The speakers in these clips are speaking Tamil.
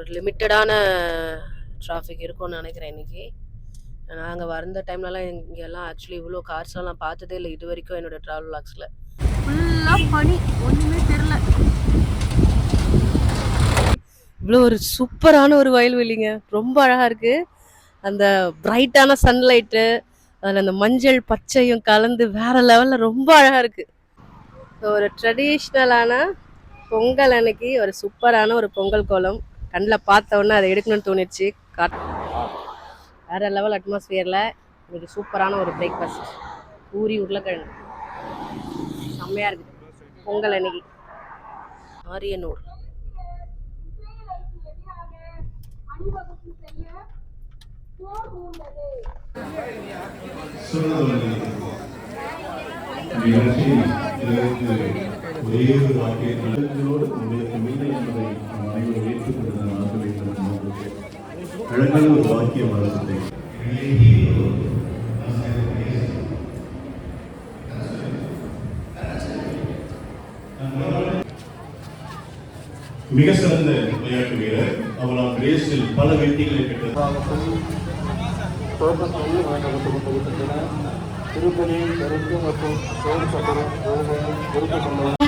ஒரு லிமிட்டடான டிராஃபிக் இருக்கும்னு நினைக்கிறேன் இன்னைக்கு. நாங்கள் வந்த டைம்லலாம் இங்கெல்லாம் ஆக்சுவலி இவ்வளோ கார்ஸ்லாம் பார்த்ததே இல்லை இது வரைக்கும் என்னோட ட்ராவல் லாக்ஸில் ஃபுல்லாக பனி. ஒன்றுமே தெரில இவ்வளோ ஒரு சூப்பரான ஒரு வயல்வெளிங்க. ரொம்ப அழகாக இருக்குது அந்த பிரைட்டான சன்லைட்டு அதில் அந்த மஞ்சள் பச்சையும் கலந்து வேற லெவலில் ரொம்ப அழகாக இருக்குது ஒரு ட்ரெடிஷ்னலான பொங்கல் அன்னைக்கு ஒரு சூப்பரான ஒரு பொங்கல் கோலம். கண்ணில் பார்த்த அதை எடுக்கணும்னு தோணிடுச்சு. காட். வேற லெவல் அட்மாஸ்ஃபியரில் ஒரு சூப்பரான ஒரு பிரேக்ஃபாஸ்ட் பூரி உருளைக்கிழங்கு. செம்மையாக இருக்குது. பொங்கல் அன்னைக்கு. ஆரியனூர். ஒரே ஒரு வாக்கியங்களோடு உங்களுக்கு மிக என்பதை அனைவரும் ஏற்றுக்கொண்டு நான் அழகான ஒரு வாக்கியம் வளர்த்தை மிக சிறந்த விளையாட்டு வீரர் அவர் ரேஸில் பல வெற்றிகளை பெற்றார் தோட்டத்தில் திருப்பதி தெற்கு மற்றும் சோழ சக்கரம்.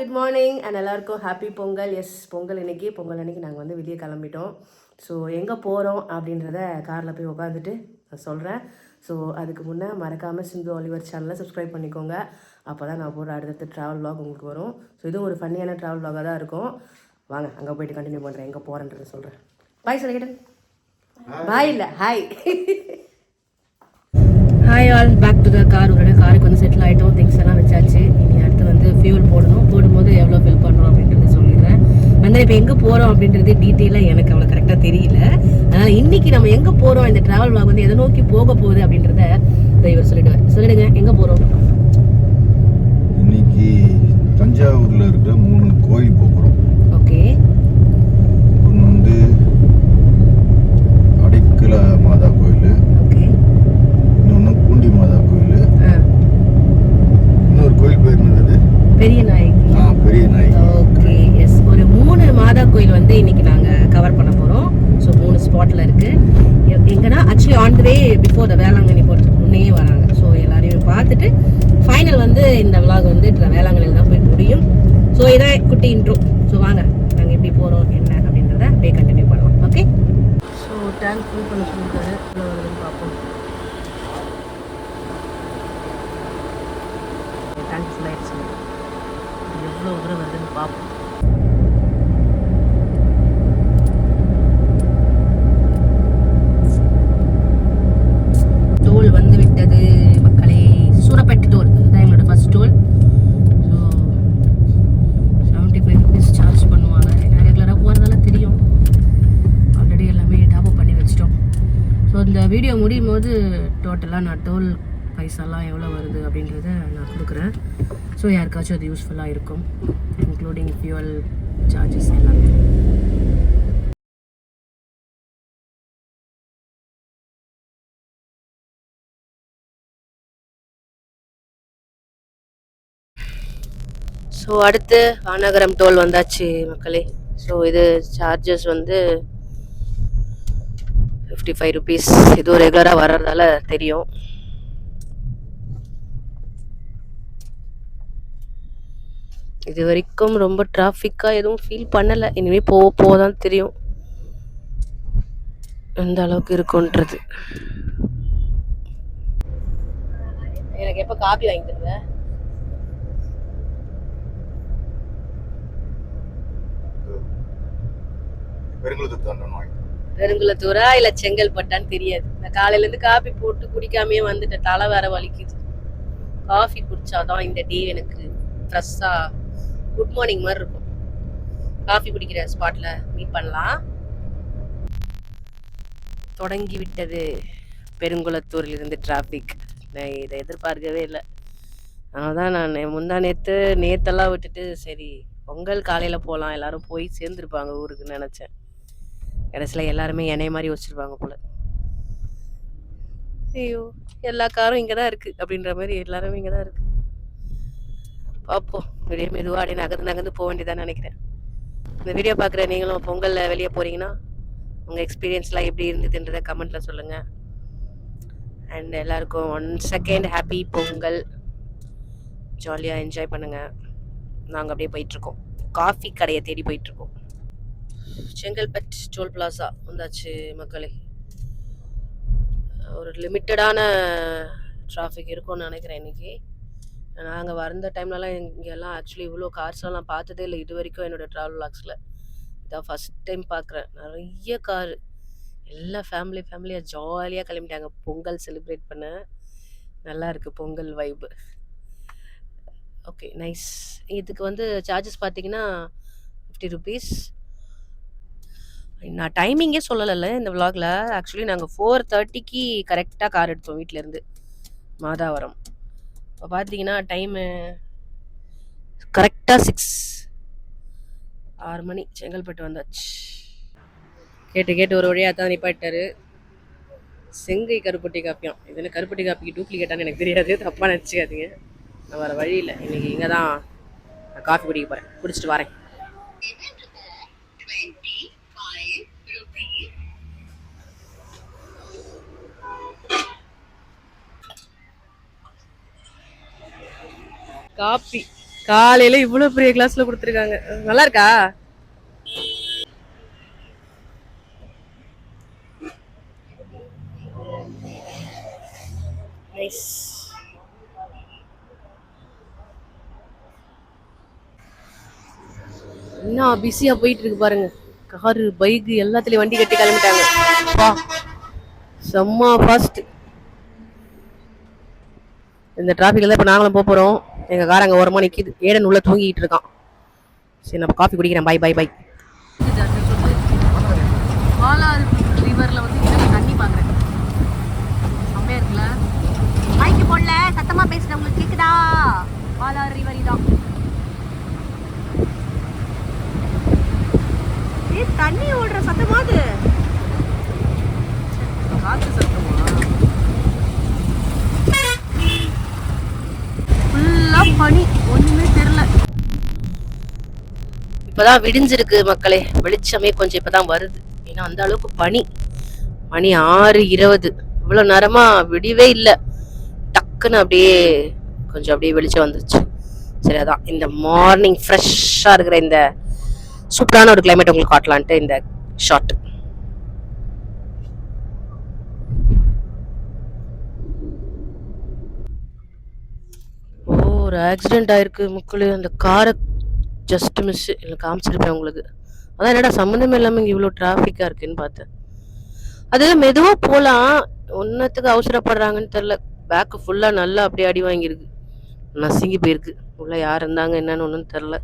குட் மார்னிங் அண்ட் எல்லாருக்கும் ஹாப்பி பொங்கல். எஸ் பொங்கல் இன்னைக்கு. பொங்கல் அன்னைக்கு நாங்கள் வந்து வெளியே கிளம்பிட்டோம். ஸோ எங்கே போகிறோம் அப்படின்றத காரில் போய் உட்காந்துட்டு நான் சொல்கிறேன் ஸோ அதுக்கு முன்னே மறக்காமல் சிந்து ஆலிவர் சேனலை சப்ஸ்கிரைப் பண்ணிக்கோங்க. அப்போ தான் நான் போகிற அடுத்தடுத்த ட்ராவல் vlog உங்களுக்கு வரும். ஸோ இதுவும் ஒரு ஃபன்னியான ட்ராவல் vlog-ஆ தான் இருக்கும். வாங்க அங்கே போயிட்டு கண்டினியூ பண்ணுறேன் எங்கே போகிறேன்றதை சொல்கிறேன் பாய் சொல்லிக்கிட்டேன் பாய் இல்லை. Hi hi all back to the car உடனே காருக்கு வந்து செட்டில் ஆகிட்டோம் திங்ஸ் எல்லாம் வச்சாச்சு. இனி அடுத்து வந்து ஃபியூல் போடணும். போடும்போது எவ்வளோ ஃபில் பண்ணுறோம் அப்படின்றது சொல்லிடுறேன். வந்து இப்போ எங்கே போகிறோம் அப்படின்றது டீட்டெயிலாக எனக்கு அவ்வளோ கரெக்டாக தெரியல. அதனால் இன்னைக்கு நம்ம எங்கே போகிறோம் இந்த ட்ராவல் வாக் வந்து எதை நோக்கி போக போகுது அப்படின்றத இவர் சொல்லிடுவார். சொல்லிடுங்க எங்கே போகிறோம் இன்னைக்கு தஞ்சாவூர்ல இருக்கிற மூணு கோயில் போகிறோம் ஓகே ஒன்று வந்து அடைக்கல மாதா கோயில் ஓகே இன்னொன்று பூண்டி மாதா கோயில் இன்னொரு கோயில் பேர் என்னது பெரிய நாயகி ஆ பெரிய நாய் ஓகே எஸ் ஒரு மூணு மாதா கோயில் வந்து இன்னைக்கு நாங்கள் கவர் பண்ண போகிறோம் ஸோ மூணு ஸ்பாட்டில் இருக்குது எங்கன்னா actually on the way before the Velankanni போகிறதுக்கு முன்னே வராங்க ஸோ எல்லாரையும் பார்த்துட்டு ஃபைனல் வந்து இந்த விலாக் வந்து tra- வேளாங்கண்ணியில் தான் போய் முடியும் ஸோ இதான் இன்ட்ரோ ஸோ வாங்க. நாங்கள் எப்படி போகிறோம் என்ன அப்படின்றத அப்படியே கண்டினியூ பண்ணுவோம் ஓகே ஸோ டேங்க் ஃபுல் பண்ண சொல்லுங்கள் எவ்வளோ வருதுன்னு பார்ப்போம் டேங்க் ஃபுல் ஆயிடுச்சு எவ்வளோ தூரம் வருதுன்னு பார்ப்போம் டோல் வந்து விட்டது மக்களே சூரப்பேட்டை டோல் இதுதான் எங்களோட first toll so seventy five rupees charge பண்ணுவாங்க ஏன்னா ரெகுலராக போகிறதால தெரியும் ஆல்ரெடி எல்லாமே டாப் பண்ணி வச்சிட்டோம் ஸோ இந்த வீடியோ முடியும் போது டோட்டலாக நான் டோல் பைசாலாம் எவ்வளோ வருது அப்படின்றத நான் கொடுக்குறேன். ஸோ யாருக்காச்சும் அது யூஸ்ஃபுல்லாக இருக்கும். இன்க்ளூடிங் ஃபியூவல் சார்ஜஸ் எல்லாமே. ஸோ அடுத்து வானகரம் டோல் வந்தாச்சு மக்களே. ஸோ இது சார்ஜஸ் வந்து ஃபிஃப்டி ஃபைவ் ருபீஸ் இதுவும் ரெகுலராக வர்றதால தெரியும். இது வரைக்கும் ரொம்ப டிராஃபிக்காக எதுவும் ஃபீல் பண்ணலை. இனிமேல் போக போக தான் தெரியும். எந்த அளவுக்கு இருக்குன்றது எனக்கு எப்போ காபி வாங்கி தருவேன் பெருங்குளத்து வாங்கி பெருங்குளத்தூரா இல்ல செங்கல்பட்டான்னு தெரியாது. நான் காலையில இருந்து காபி போட்டு குடிக்காமயே வந்துட்டேன். தலை வேற வலிக்குது. காஃபி குடிச்சாதான் இந்த டே எனக்கு ஃப்ரெஷ்ஷா குட் மார்னிங் மாதிரி இருக்கும். காஃபி குடிக்கிற ஸ்பாட்ல மீட் பண்ணலாம். தொடங்கி விட்டது பெருங்குளத்தூரில் இருந்து டிராஃபிக் நான் இதை எதிர்பார்க்கவே இல்லை. அதனால தான் நான். முந்தா நேற்று நேத்தெல்லாம் விட்டுட்டு சரி பொங்கல் காலையில் போகலாம் எல்லாரும் போய் சேர்ந்துருப்பாங்க ஊருக்கு நினச்சேன். கடைசியில் எல்லாருமே என்னைய மாதிரி யோசிச்சிருப்பாங்க போல. ஐயோ எல்லா காரும் இங்கே தான் இருக்குது அப்படின்ற மாதிரி எல்லாரும் இங்கே தான் இருக்குது பார்ப்போம் வெளியே மெதுவாக அப்படியே நகர்ந்து நகர்ந்து போக வேண்டியதான்னு நினைக்கிறேன். இந்த வீடியோ பார்க்குற நீங்களும் பொங்கலில் வெளியே போகிறீங்கன்னா உங்கள் எக்ஸ்பீரியன்ஸ்லாம் எப்படி இருந்ததுன்றதை கமெண்ட்டில் சொல்லுங்கள் அண்ட் எல்லாருக்கும் ஒன் செகண்ட் ஹாப்பி பொங்கல். ஜாலியாக என்ஜாய் பண்ணுங்கள் நாங்கள் அப்படியே போயிட்டுருக்கோம் காஃபி கடையை தேடி போயிட்டுருக்கோம் செங்கல்பட் டோல் பிளாசா வந்தாச்சு மக்களே. ஒரு லிமிட்டடான டிராஃபிக் இருக்கும்னு நினைக்கிறேன் இன்றைக்கி நாங்கள் வந்த டைம்லலாம் இங்கெல்லாம் ஆக்சுவலி இவ்வளோ கார்ஸ்லாம் நான் பார்த்ததே இல்லை. இது வரைக்கும் என்னோட ட்ராவல் வ்ளாக்ஸில் இதான் ஃபஸ்ட் டைம் பார்க்குறேன். நிறைய காரு எல்லா ஃபேமிலி ஃபேமிலியாக ஜாலியாக கிளம்பிட்டாங்க. பொங்கல் செலிப்ரேட் பண்ண. நல்லா இருக்குது பொங்கல் வைப்பு ஓகே நைஸ் இதுக்கு வந்து சார்ஜஸ் பார்த்தீங்கன்னா ஃபிஃப்டி ருபீஸ் நான் டைமிங்கே சொல்லலைல்ல இந்த vlogல. ஆக்சுவலி நாங்கள் ஃபோர் தேர்ட்டிக்கு கரெக்டாக கார் எடுத்தோம் வீட்டிலேருந்து மாதாவரம். இப்போ பார்த்தீங்கன்னா டைமு கரெக்டாக சிக்ஸ் ஆறு மணி. செங்கல்பட்டு வந்தாச்சு. கேட்டு கேட்டு ஒரு வழியாக தான் நிப்பாட்டாரு செங்கை கருப்பட்டி காப்பியம். இதில் கருப்பட்டி காப்பிக்கு டூப்ளிகேட்டான்னு எனக்கு தெரியாது. தப்பாக நினச்சிக்காதீங்க. நான் வேறு வழி இல்லை. இன்றைக்கி இங்கே தான் நான் காஃபி குடிக்க போகிறேன் குடிச்சிட்டு வரேன். காப்பி காலையில இவ்வளவு பெரிய கிளாஸ்ல கொடுத்துருக்காங்க. நல்லா இருக்கா? என்ன பிஸியா போயிட்டு இருக்கு பாருங்க. காரு பைக் எல்லாத்துலயும் வண்டி கட்டி கிளம்பிட்டாங்க. செம்ம ஃபாஸ்ட் இந்த டிராஃபிக்கில் தான் இப்போ நாங்களும் போக போகிறோம் எங்கள் கார் அங்கே ஓரமாக நிற்கிது ஏடன் உள்ள தூங்கிட்டு இருக்கான். சரி நான் காஃபி குடிக்கிறேன். பை பை பை பாலாறு ரிவரில் வந்து தண்ணி பார்க்குறேன் செம்மையாக இருக்குல்ல? மைக்கு போடல. சத்தமா பேசுறேன். உங்களுக்கு கேக்குதா? பாலாறு ரிவர் இதான். ஏ தண்ணி ஓடுற சத்தமா அது காற்று சத்தமா ஃபுல்லாக பனி ஒன்றுமே தெரில இப்போதான் விடிஞ்சிருக்கு மக்களே. வெளிச்சமே கொஞ்சம் இப்போதான் வருது. ஏன்னா அந்த அளவுக்கு பனி. மணி ஆறு இருபது. இவ்வளோ நேரமா விடியவே இல்லை. டக்குன்னு அப்படியே கொஞ்சம் அப்படியே வெளிச்சம் வந்துருச்சு. சரி அதான். இந்த மார்னிங் ஃப்ரெஷ்ஷாக இருக்கிற இந்த சூப்பரான ஒரு கிளைமேட் உங்களுக்கு காட்டலான்ட்டு இந்த ஷார்ட் ஓ ஒரு ஆக்சிடென்ட் ஆயிருக்கு முக்குளு. அந்த காரை ஜஸ்ட் மிஸ் இல்லை காமிச்சிருப்பேன் உங்களுக்கு. அதான் என்னடா சம்மந்தமே இல்லாமல் இங்கே இவ்வளோ டிராஃபிக்காக இருக்குன்னு பார்த்தேன். அது மெதுவாக போகலாம் ஒன்றத்துக்கு அவசரப்படுறாங்கன்னு தெரில பேக்கு ஃபுல்லாக நல்லா அப்படியே அடி வாங்கியிருக்கு. நசுங்கி போயிருக்கு. உள்ள யார் இருந்தாங்க என்னன்னு ஒன்றும் தெரில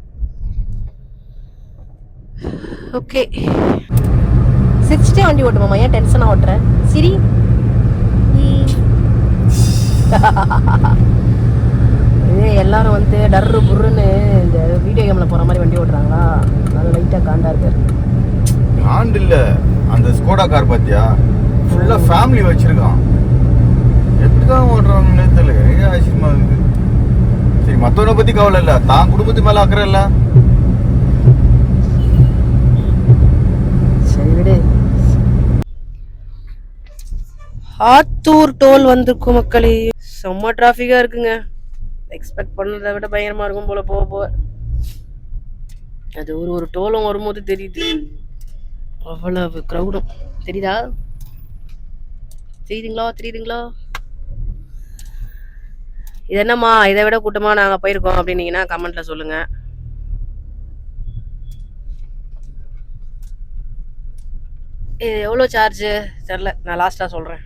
ஓகே சிரிச்சுட்டே வண்டி ஓட்டுமாமா ஏன் டென்ஷனா ஓட்டுறேன் சிரி. எல்லாரும் வந்து டர்ரு புர்ருன்னு இந்த வீடியோ கேமில் போகிற மாதிரி வண்டி ஓட்டுறாங்களா? அது லைட்டாக காண்டா இருக்காரு ஆண்டு இல்ல. அந்த ஸ்கோடா கார் பாத்தியா? ஃபுல்லா ஃபேமிலி வச்சிருக்கான். எப்படிதான் ஓடுறாங்கன்னு தெரியல. எனக்கு ஆச்சரியமா இருக்கு சரி மத்தவனை பத்தி கவலை இல்ல. தான் குடும்பத்து மேல அக்கறை இல்ல. ஆத்தூர் டோல் வந்திருக்கும் மக்களே. செம்ம டிராஃபிக்காக இருக்குங்க. எக்ஸ்பெக்ட் பண்ணதை விட பயங்கரமாக இருக்கும் போல போக போக. அது ஒரு ஒரு டோலும் வரும்போது தெரியுது. அவ்வளவு க்ரௌடும் தெரியுதா? தெரியுதுங்களா? தெரியுதுங்களா? இது என்னம்மா? இதை விட கூட்டமாக நாங்கள் போயிருக்கோம் அப்படின்னீங்கன்னா கமெண்ட்டில் சொல்லுங்கள் இது எவ்வளோ சார்ஜு தெரில நான் லாஸ்ட்டாக சொல்கிறேன்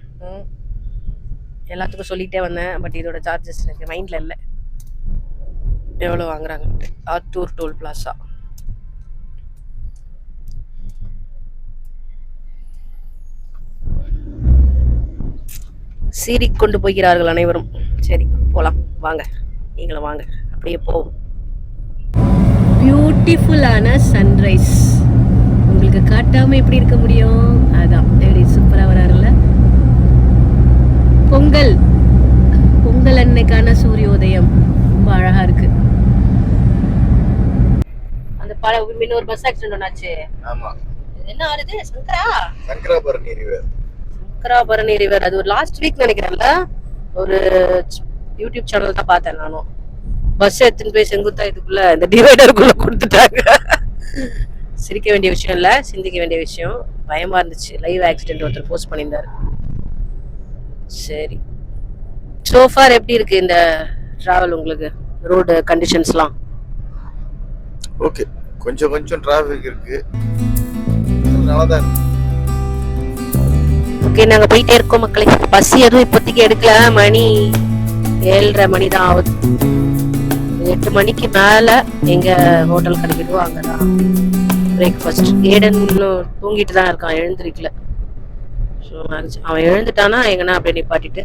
எல்லாத்துக்கும் சொல்லிகிட்டே வந்தேன் பட் இதோட சார்ஜஸ் எனக்கு மைண்டில் இல்லை. எவ்வளோ வாங்குறாங்கன்ட்டு? Attur toll plaza. சீறி கொண்டு போகிறார்கள் அனைவரும். சரி போகலாம் வாங்க. நீங்களும் வாங்க. அப்படியே போவோம். பியூட்டிஃபுல்லான சன்ரைஸ் உங்களுக்கு காட்டாமல் எப்படி இருக்க முடியும்? அதான். எப்படி சூப்பரா வராருல்ல. பொங்கல். பொங்கல் அன்னைக்கான சூரிய உதயம் ரொம்ப அழகா இருக்கு. பல இன்னொரு பஸ் ஆக்சிடென்ட் ஆச்சு ஆமா. என்ன ஆறுது? சங்கரா? சங்கராபரணி ரிவர் சங்கராபரணி ரிவர் அது ஒரு லாஸ்ட் வீக் நினைக்கிறேன்ல. ஒரு யூடியூப் சேனல் தான் பார்த்தேன் நானும். பஸ் எடுத்துன்னு போய் செங்குத்தா இதுக்குள்ள இந்த டிவைடருக்குள்ள கொடுத்துட்டாங்க. சிரிக்க வேண்டிய விஷயம் இல்ல சிந்திக்க வேண்டிய விஷயம். பயமா இருந்துச்சு. லைவ் ஆக்சிடென்ட் ஒருத்தர் போஸ்ட் பண்ணியிருந்தாரு. சரி. சோஃபார் எப்படி இருக்கு இந்த டிராவல் உங்களுக்கு? ரோடு கண்டிஷன்ஸ்லாம் ஓகே கொஞ்சம் கொஞ்சம் டிராஃபிக் இருக்கு. தான் ஓகே நாங்க போயிட்டே இருக்கோம் மக்களே. பஸ் எதுவும் இப்போதைக்கு எடுக்கல. மணி ஏழரை மணி தான் ஆகுது. எட்டு மணிக்கு மேல எங்க ஹோட்டல் கிடைக்குதோ அங்கதான் பிரேக்ஃபாஸ்ட் ஏடன் இன்னும் தூங்கிட்டு தான் இருக்கான். எழுந்திருக்கல. ஸோ அவன் எழுந்துட்டானா எங்கன்னா அப்படியே நிப்பாட்டிட்டு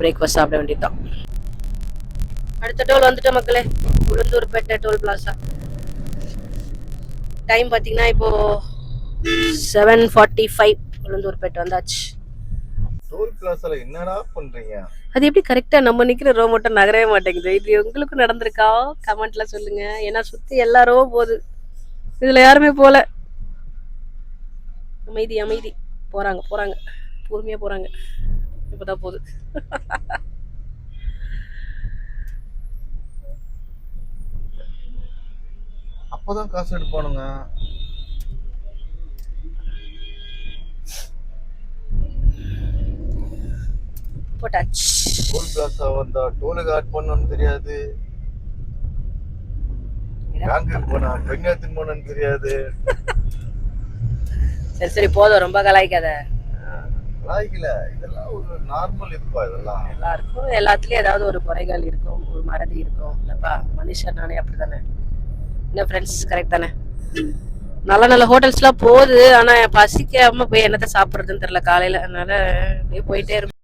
பிரேக்ஃபாஸ்ட் சாப்பிட வேண்டியதுதான். அடுத்த டோல் வந்துட்டோம் மக்களே. உளுந்தூர்பேட்டை டோல் பிளாசா டைம் பார்த்தீங்கன்னா இப்போ செவன் ஃபார்ட்டி ஃபைவ் உளுந்தூர்பேட்டை வந்தாச்சு. டோல் பிளாசால என்னடா பண்றீங்க? அது எப்படி கரெக்டா நம்ம நிக்கிற ரோ மட்டும் நகரவே மாட்டேங்குது. இது உங்களுக்கு நடந்திருக்கா? கமெண்ட்ல சொல்லுங்க. ஏன்னா சுத்தி எல்லா ரோ போகுது. இதுல யாருமே போல. அமைதி அமைதி. போறாங்க போறாங்க. பொறுமையா போறாங்க. இப்பதான் போகுது. அப்பதான் காசு எடுப்பானுங்க. போட்டாச்சு. டோல் பிளாசா வந்தா டோலுக்கு ஆட் பண்ணணும்னு தெரியாது. பேங்க்குக்கு போனா பெண் எடுத்துன்னு போனோன்னு தெரியாது. சரி சரி போதும். ரொம்ப கலாய்க்காத. லாய்க்கல இதெல்லாம் ஒரு நார்மல் இதுப்பா இதெல்லாம்? எல்லாருக்கும் எல்லாத்துலயும் ஏதாவது ஒரு குறைகள் இருக்கும் ஒரு மறதி இருக்கும். இல்லப்பா மனுஷன் நானே அப்படித்தானே? என்ன ஃப்ரெண்ட்ஸ் கரெக்ட் தானே? நல்ல நல்ல ஹோட்டல்ஸ்லாம் போகுது. ஆனா பசிக்காம போய் என்னத்த சாப்பிடுறதுன்னு தெரியல. காலையில. அதனால அப்படியே போயிட்டே இருக்கும்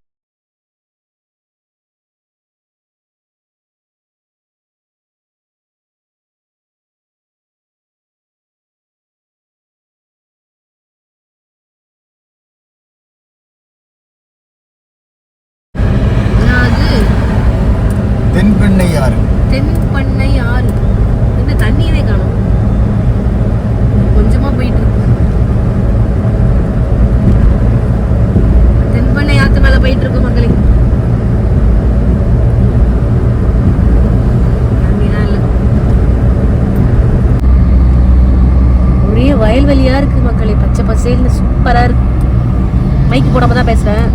தென்பெண்ணை யாரு தென் பண்ணை ஆறு இந்த தண்ணியவே காணும் கொஞ்சமா போயிட்டு இருக்கு தென்பண்ணை ஆத்து மேல போயிட்டு இருக்கு மக்களே தண்ணிதான் இல்ல. ஒரே வயல்வெளியா இருக்கு மக்களே பச்சை சூப்பராக சூப்பரா இருக்கு மைக் போடாம தான் பேசுகிறேன்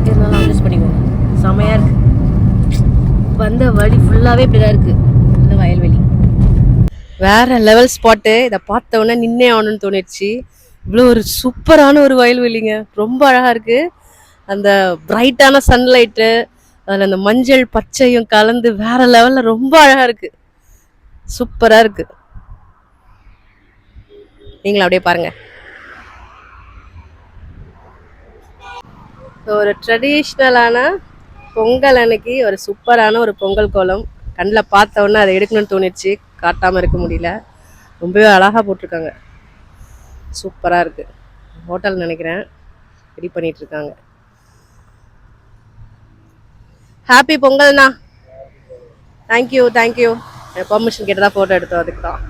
இருந்தாலும் அட்ஜஸ்ட் பண்ணிக்கோங்க செமையாக இருக்கு. வந்த வழி ஃபுல்லாகவே இப்படி தான் இருக்குது இந்த வயல்வெளி. வேற லெவல் ஸ்பாட்டு இதை பார்த்த உடனே நின்னே ஆகணும்னு தோணிடுச்சு. இவ்வளோ ஒரு சூப்பரான ஒரு வயல்வெளிங்க. ரொம்ப அழகாக இருக்குது அந்த பிரைட்டான சன்லைட்டு அதில் அந்த மஞ்சள் பச்சையும் கலந்து வேற லெவலில் ரொம்ப அழகாக இருக்குது சூப்பராக இருக்குது நீங்களும் அப்படியே பாருங்கள் ஸோ ஒரு ட்ரெடிஷ்னலான பொங்கல் அன்னைக்கு ஒரு சூப்பரான ஒரு பொங்கல் கோலம். கண்ணில் பார்த்தோன்னே அதை எடுக்கணும்னு தோணிடுச்சு. காட்டாமல் இருக்க முடியல. ரொம்பவே அழகாக போட்டிருக்காங்க. சூப்பராக இருக்குது ஹோட்டல் நினைக்கிறேன். ரெடி பண்ணிகிட்ருக்காங்க இருக்காங்க. Happy பொங்கல்ண்ணா. Thank you thank you permission கேட்டு தான் ஃபோட்டோ எடுத்தோம் அதுக்கு தான்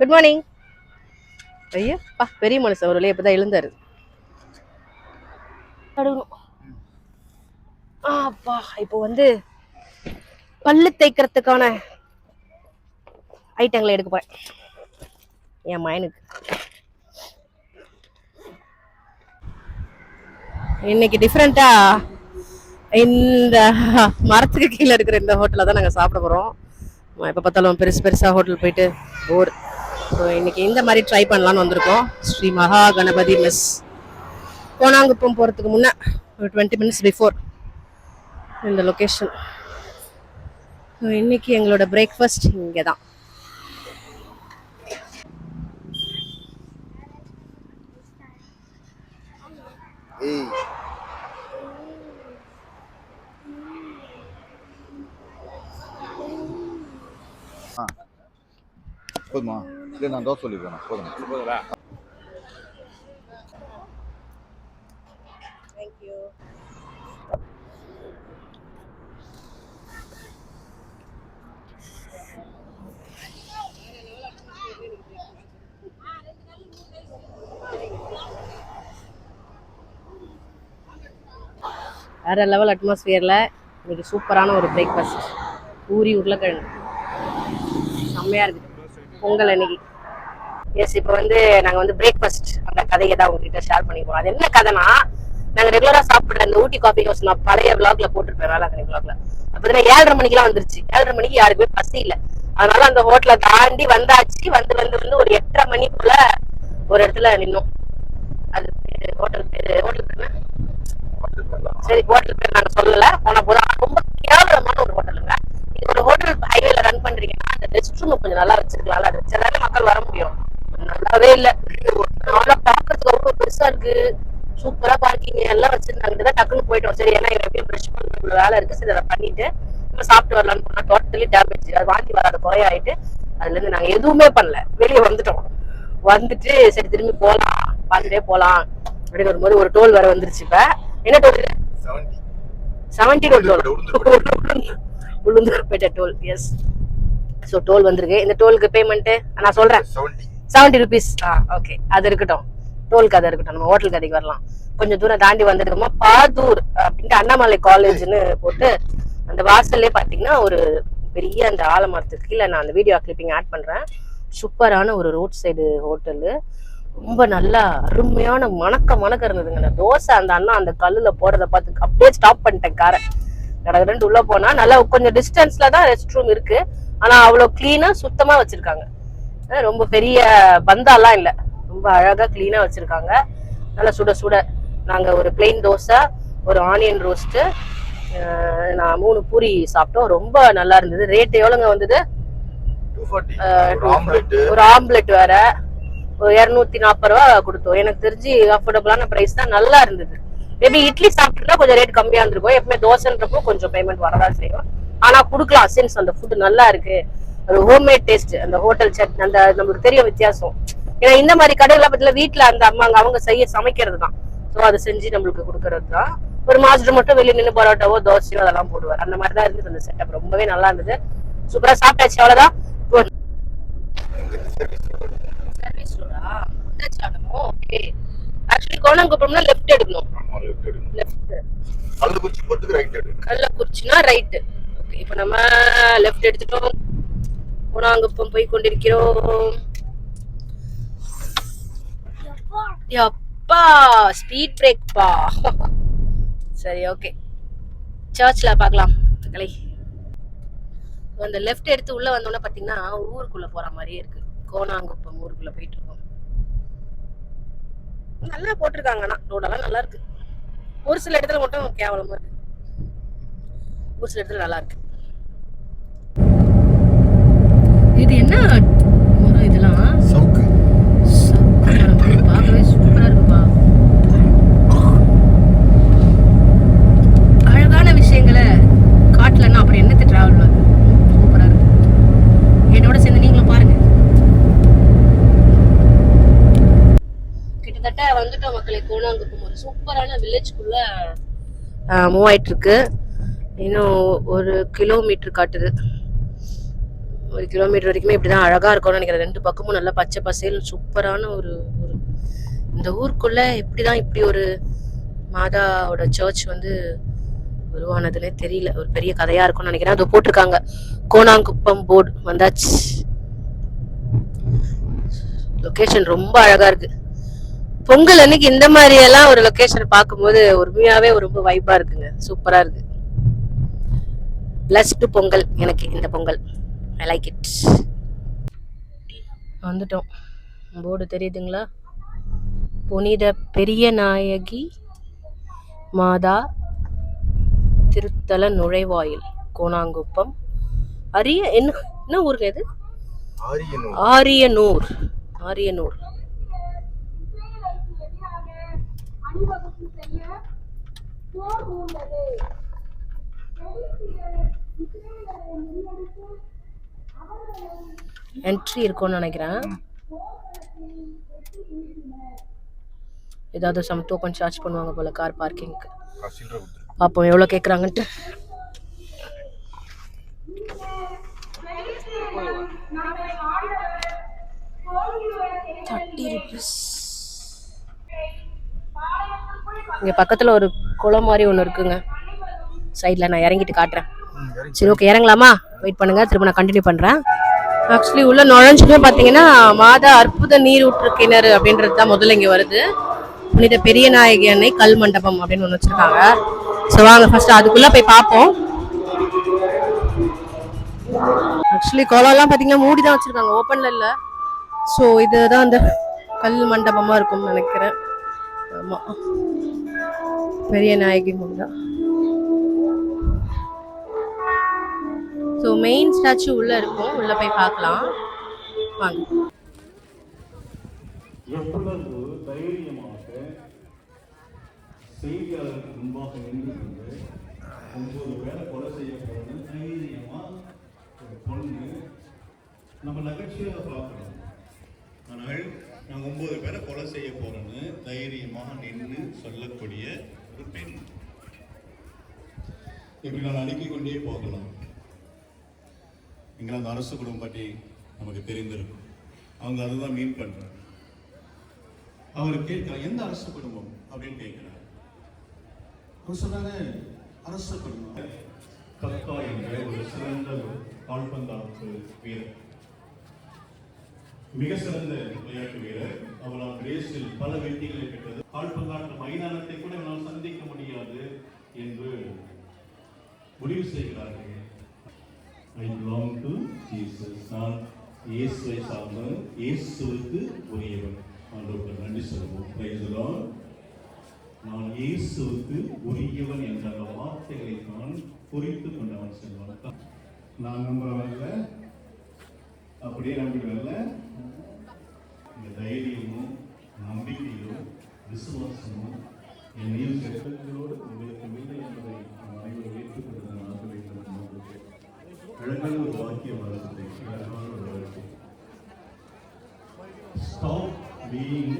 குட் மார்னிங் ஐயா பா பெரிய மனுஷன். ஒரு இப்போ தான் எழுந்தாரு. கழுவணும் அப்பா இப்போ வந்து பல்லு தேய்க்கிறதுக்கான ஐட்டங்களை எடுக்க போறேன். என் மயனுக்கு இன்னைக்கு டிஃப்ரெண்டா இந்த மரத்துக்கு கீழே இருக்கிற இந்த ஹோட்டலில் தான் நாங்கள் சாப்பிட போகிறோம் எப்போ பார்த்தாலும் பெருசு பெருசாக ஹோட்டல் போயிட்டு போர் ஸோ இன்னைக்கு இந்த மாதிரி ட்ரை பண்ணலான்னு வந்திருக்கோம். ஸ்ரீ மகா கணபதி மெஸ் கோனாங்குப்பம் போகிறதுக்கு முன்னே ஒரு டுவெண்ட்டி மினிட்ஸ் பிஃபோர் இந்த லொக்கேஷன் இன்னைக்கு எங்களோட பிரேக்ஃபாஸ்ட் இங்கே தான் போதுமா? இல்லை நான் தோசை சொல்லிடுறேன் போதும்? தேங்க்யூ வேறு லெவல் அட்மாஸ்ஃபியரில் இன்றைக்கி சூப்பரான ஒரு பிரேக்ஃபாஸ்ட் பூரி உருளைக்கிழங்கு. செம்மையாக இருக்குது. பொங்கல் அன்னைக்கு. எஸ் இப்போ வந்து நாங்கள் வந்து பிரேக்ஃபாஸ்ட் அந்த கதையை தான் உங்ககிட்ட ஷேர் பண்ணிப்போம் அது என்ன கதைனா நாங்கள் ரெகுலராக சாப்பிட்ற அந்த ஊட்டி காஃபி ஹவுஸ் நான் பழைய விளாக்ல போட்டிருப்பேன் வேளாங்கண்ணி விளாக்ல அப்போ ஏழரை மணிக்கெல்லாம் வந்துருச்சு. ஏழரை மணிக்கு யாருக்குமே பசி இல்லை. அதனால அந்த ஹோட்டலை தாண்டி வந்தாச்சு. வந்து வந்து வந்து ஒரு எட்டரை மணி போல ஒரு இடத்துல நின்னோம். அது ஹோட்டல் பேரு ஹோட்டல் பேர் சரி ஹோட்டல் பேர் நாங்க சொல்லல. போன போது ஆனா ரொம்ப கேவலமான ஒரு ஹோட்டலுங்க. நீங்க ஒரு ஹோட்டல் ஹைவேல ரன் பண்றீங்கன்னா அந்த ரெஸ்ட் ரூம் கொஞ்சம் நல்லா வச்சிருக்கலாம் அது வச்சாதானே மக்கள் வர முடியும். நல்லாவே இல்ல. நல்லா பாக்குறதுக்கு ரொம்ப பெருசா இருக்கு. சூப்பரா பார்க்கிங் எல்லாம் வச்சிருந்தாங்க. டக்குன்னு போயிட்டோம். சரி ஏன்னா எப்பயும் ப்ரஷ் பண்ண வேலை இருக்கு. சரி அதை பண்ணிட்டு நம்ம சாப்பிட்டு வரலாம்னு போனா டோட்டலி டேமேஜ் அது வாங்கி வராத குறையாயிட்டு அதுல இருந்து நாங்க எதுவுமே பண்ணல. வெளியே வந்துட்டோம். வந்துட்டு சரி திரும்பி போலாம். பார்த்துட்டே போலாம். அப்படின்னு வரும்போது ஒரு டோல் வேற வந்துருச்சு இப்ப. என்ன toll seventy seventy toll Ulundurpet. Toll yes so toll வந்திருக்கு. இந்த டோலுக்கு பேமெண்ட் நான் சொல்றேன். Seventy seventy rupees ah okay அது இருக்கட்டும். டோல் கதை இருக்கட்டும். நம்ம ஹோட்டல் கதைக்கு வரலாம். கொஞ்சம் தூரம் தாண்டி வந்துருக்கோமா பாதூர் அப்படின்ட்டு அண்ணாமலை காலேஜ்னு போட்டு அந்த வாசல்லே பாத்தீங்கன்னா ஒரு பெரிய அந்த ஆலமரத்துக்கு கீழே நான் அந்த வீடியோ கிளிப்பிங் ஆட் பண்றேன். சூப்பரான ஒரு ரோட் சைடு ஹோட்டலு ரொம்ப நல்லா அருமையான மணக்க மணக்க இருந்ததுங்க. அந்த தோசை அந்த அண்ணா அந்த கல்லுல போடுறத பார்த்து அப்படியே ஸ்டாப் பண்ணிட்டேன் காரை. கடகடன்ட்டு உள்ள போனா நல்லா கொஞ்சம் டிஸ்டன்ஸ்ல தான் ரெஸ்ட் ரூம் இருக்கு. ஆனா அவ்வளவு கிளீனா சுத்தமா வச்சிருக்காங்க. ரொம்ப பெரிய பந்தாலாம் இல்ல. ரொம்ப அழகா கிளீனா வச்சிருக்காங்க. நல்லா சுட சுட. நாங்க ஒரு பிளெயின் தோசை ஒரு ஆனியன் ரோஸ்ட் நான் மூணு பூரி சாப்பிட்டோம். ரொம்ப நல்லா இருந்தது. ரேட் எவ்வளவுங்க வந்தது? ஒரு ஆம்லெட் வேற. இரநூத்தி நாற்பது ரூபா கொடுத்தோம். எனக்கு தெரிஞ்சு அஃபோர்டபுளான ப்ரைஸ் தான். நல்லா இருந்தது. மேபி இட்லி சாப்பிட்டுருந்தா கொஞ்சம் ரேட் கம்மியா இருந்திருக்கும். எப்பவுமே தோசைன்றப்போ கொஞ்சம் பேமெண்ட் வரதான் செய்யும். ஆனா குடுக்கலாம். சின்ஸ் அந்த ஃபுட் நல்லா இருக்கு. ஒரு ஹோம்மேட் டேஸ்ட் அந்த ஹோட்டல் சட் அந்த நம்மளுக்கு தெரியும் வித்தியாசம். ஏன்னா இந்த மாதிரி கடைகளை பத்தில வீட்டுல அந்த அம்மாங்க அவங்க செய்ய சமைக்கிறது தான். ஸோ அதை செஞ்சு நம்மளுக்கு கொடுக்கறது தான். ஒரு மாஸ்டர் மட்டும் வெளியே நின்று பரோட்டாவோ தோசையோ அதெல்லாம் போடுவார். அந்த மாதிரி தான் இருந்தது அந்த செட்டப் ரொம்பவே நல்லா இருந்தது. சூப்பரா சாப்பிட்டாச்சு. அவ்வளவுதான். ரோடா ஓகே. ஆக்சுவலி கோணங்குப்பம்னா லெஃப்ட் எடுக்கணும். ஆமா லெஃப்ட் கள்ளக்குறிச்சி போறதுக்கு ரைட் கள்ளக்குறிச்சினா ஓகே இப்போ நம்ம லெஃப்ட் எடுத்துட்டோம். கோணாங்குப்பம் போய் கொண்டிருக்கிறோம். யப்பா ஸ்பீட் பிரேக் பா. சரி ஓகே சர்ச்சில் பார்க்கலாம் கலை அந்த லெஃப்ட் எடுத்து உள்ள வந்தோன்னே பார்த்தீங்கன்னா ஊருக்குள்ள போற மாதிரியே இருக்கு. கோணாங்குப்பம் ஊருக்குள்ள போயிட்டு இருக்கோம் நல்லா போட்டிருக்காங்கண்ணா ரோடெல்லாம் நல்லா இருக்கு. ஒரு சில இடத்துல மட்டும் கேவலமா இருக்கு. ஒரு சில இடத்துல நல்லா இருக்கு இது என்ன மரம் இதெல்லாம் சவுக்கு சவுக்கு மரம் போய் பார்க்கவே சூப்பரா இருக்குப்பா அழகான விஷயங்களை காட்டலன்னா அப்புறம் என்னத்து டிராவல் வந்து சூப்பரா இருக்கு என்னோட சேர்ந்து நீங்களும் பாருங்க கிட்டத்தட்ட வந்துட்டோம் மக்களை கோணாங்குப்பம் ஒரு சூப்பரான வில்லேஜ்குள்ள மூவ் ஆயிட்டுருக்கு இன்னும் ஒரு கிலோமீட்டர் காட்டுது. ஒரு கிலோமீட்டர் வரைக்குமே இப்படிதான் அழகாக இருக்கும்னு நினைக்கிறேன். ரெண்டு பக்கமும் நல்லா பச்சை பசேல் சூப்பரான ஒரு ஒரு இந்த ஊருக்குள்ளே இப்படி தான் இப்படி ஒரு மாதாவோட சர்ச் வந்து உருவானதுன்னே தெரியல. ஒரு பெரிய கதையாக இருக்கும்னு நினைக்கிறேன். அது போட்டிருக்காங்க. கோணாங்குப்பம் போர்டு வந்தாச்சு. லொக்கேஷன் ரொம்ப அழகாக இருக்குது பொங்கல் அன்னைக்கு இந்த மாதிரி எல்லாம் ஒரு லொகேஷன் பார்க்கும்போது உண்மையாவே ரொம்ப வைப்பா இருக்குங்க. சூப்பரா இருக்கு. Plus two Pongal. எனக்கு இந்த பொங்கல். ஐ லைக் இட் வந்துட்டோம். போர்டு தெரியுதுங்களா? புனித பெரிய நாயகி மாதா திருத்தல நுழைவாயில் கோணாங்குப்பம். அரிய என்ன என்ன ஊருங்க இது? ஆரியனூர். ஆரியனூர். ஆரியனூர். என்ட்ரி இருக்கும்னு நினைக்கிறேன். ஏதாவது சம் டோக்கன் சார்ஜ் பண்ணுவாங்க போல கார் பார்க்கிங்க்கு பார்ப்போம் எவ்வளோ கேட்குறாங்கன்ட்டு தேர்ட்டி ருபீஸ் இங்கே பக்கத்தில் ஒரு குளம் மாதிரி ஒன்று இருக்குங்க. சைடில் நான் இறங்கிட்டு காட்டுறேன். சரி ஓகே இறங்கலாமா? வெயிட் பண்ணுங்க திரும்ப நான் கண்டினியூ பண்ணுறேன் ஆக்சுவலி உள்ள நுழைஞ்சதும் பார்த்தீங்கன்னா மாதா அற்புத நீரூற்று கிணறு அப்படின்றது தான் முதல்ல இங்கே வருது. புனித பெரிய நாயகி அன்னை கல் மண்டபம் அப்படின்னு ஒன்று வச்சிருக்காங்க. ஸோ வாங்க ஃபர்ஸ்ட் அதுக்குள்ள போய் பார்ப்போம். ஆக்சுவலி குளம்லாம் பார்த்தீங்கன்னா மூடி தான் வச்சிருக்காங்க ஓப்பன்ல இல்லை. ஸோ இதுதான் அந்த கல் மண்டபமா இருக்கும்னு நினைக்கிறேன். ஆமா. பெரிய நாயகி முண்டா. ஸோ மெயின் ஸ்டாச்சு உள்ளே இருக்கும். உள்ளே போய் பார்க்கலாம். வாங்க. எவ்வளவு தைரியமாக செய்தியாளருக்கு முன்பாக நின்று கொண்டு ஒன்பது பேரை கொலை செய்ய தைரியமாக ஒரு பொண்ணு. நம்ம நகைச்சுவையாக பார்க்கணும். ஆனால் நான் ஒன்பது பேரை கொலை செய்ய போறேன்னு தைரியமாக நின்று சொல்லக்கூடிய ஒரு பெண். இப்படி நான் அடுக்கிக் கொண்டே போகலாம். இங்கிலாந்து அரசு குடும்பம் பற்றி நமக்கு தெரிந்திருக்கும். அவங்க அதுதான் மீன் பண்றாங்க அவர் கேட்கிறார் எந்த அரசு குடும்பம்? அப்படின்னு கேட்கிறார். அவர் சொன்னாங்க அரசு குடும்பம். கக்கா என்ற ஒரு சிறந்த கால்பந்தாட்டு வீரர். மிக சிறந்த விளையாட்டு வீரர். அவரால் ரேஸில் பல வெற்றிகளை பெற்றது. கால்பந்தாட்டு மைதானத்தை கூட என்னால் சந்திக்க முடியாது என்று முடிவு செய்கிறார்கள். ஐ பிலாங் டு ஜீசஸ் நான் இயேசுவை சார்ந்தவன் இயேசுவுக்கு உரியவன். ஆண்டவருக்கு நன்றி சொல்லுவோம். Praise நான் இயேசுவுக்கு உரியவன் என்ற அந்த வார்த்தைகளை நான் குறித்து கொண்டவன். செல்வான் நான் நம்புறவன்ல அப்படியே நம்பிடுவன்ல இந்த தைரியமும் நம்பிக்கையும் விசுவாசமும் என்னையும் செல்வங்களோடு உங்களுக்கு இல்லை என்பதை நாம் அனைவரும் ஏற்றுக்கொண்டு நான் ஆசைப்படுகிறேன் அழகான ஒரு வாக்கியம் வருது அழகான ஒரு வாக்கியம். Stop being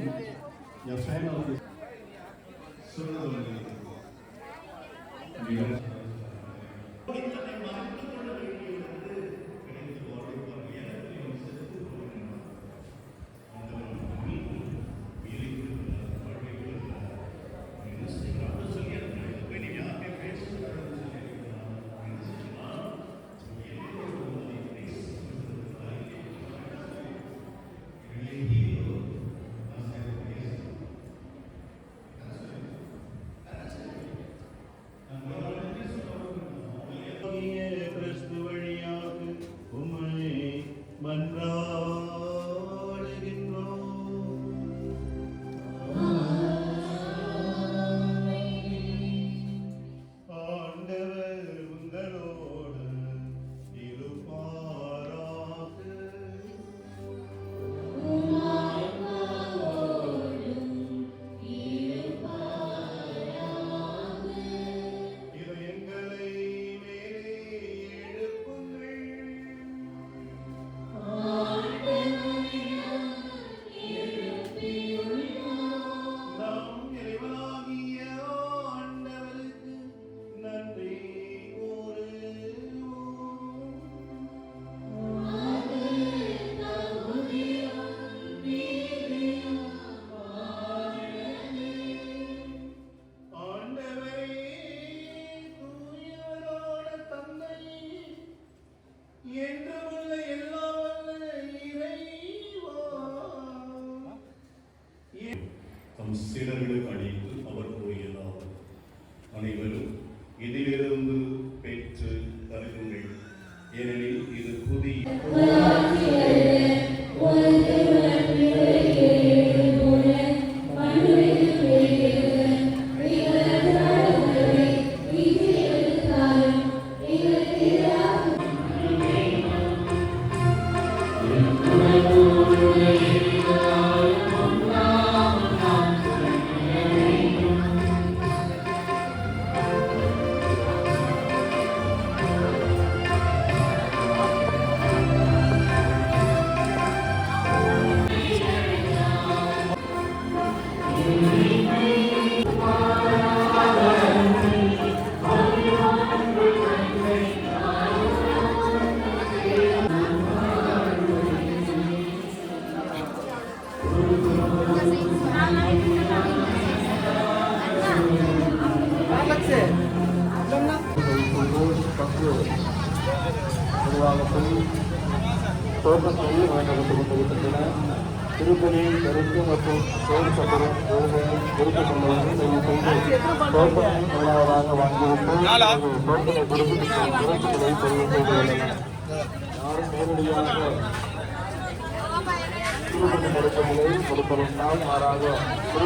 a fan of this சொல்றது தம் சிறர்களுக்கு அழைத்து அவர் கூறியதாம் அனைவரும் இதிலிருந்து பெற்று தருகுங்கள். ஏனெனில் இது புதிய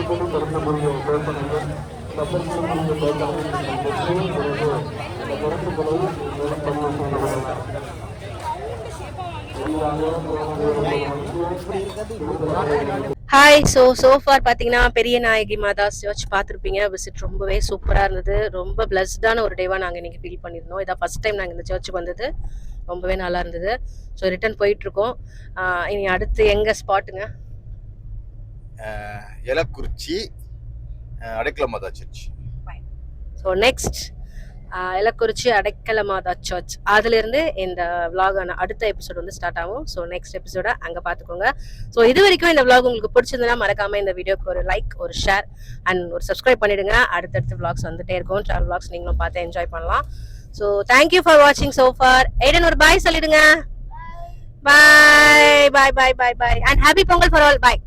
பேசணும் பெற்று பிறகு இந்த ஹாய் ஸோ சோஃபார் பார்த்தீங்கன்னா பெரிய நாயகி மாதா சர்ச் பார்த்துருப்பீங்க. விசிட் ரொம்பவே சூப்பராக இருந்தது. ரொம்ப பிளஸ்டான ஒரு டேவாக நாங்கள் இன்றைக்கி ஃபீல் பண்ணியிருந்தோம். இதான் ஃபர்ஸ்ட் டைம் நாங்கள் இந்த சர்ச்சுக்கு வந்தது. ரொம்பவே நல்லா இருந்தது. ஸோ ரிட்டர்ன் போயிட்டுருக்கோம் இனி அடுத்து எங்கே ஸ்பாட்டுங்க Elakurichi Adaikala Matha church so next Elakurichi Adaikala Matha church அதுலேருந்து இந்த vlog-ஆன அடுத்த எபிசோட் வந்து ஸ்டார்ட் ஆகும். ஸோ நெக்ஸ்ட் எபிசோட அங்கே பார்த்துக்கோங்க ஸோ இது வரைக்கும் இந்த vlog உங்களுக்கு பிடிச்சிருந்ததுன்னா மறக்காம இந்த வீடியோக்கு ஒரு லைக் ஒரு ஷேர் அண்ட் ஒரு சப்ஸ்கிரைப் பண்ணிடுங்க. அடுத்தடுத்த vlogs வந்துட்டே இருக்கும். ட்ராவல் vlogs நீங்களும் பார்த்து என்ஜாய் பண்ணலாம். ஸோ தேங்க்யூ ஃபார் வாட்சிங் so far. ஏடன் ஒரு பாய் சொல்லிடுங்க. Bye bye bye bye bye and happy Pongal for all bye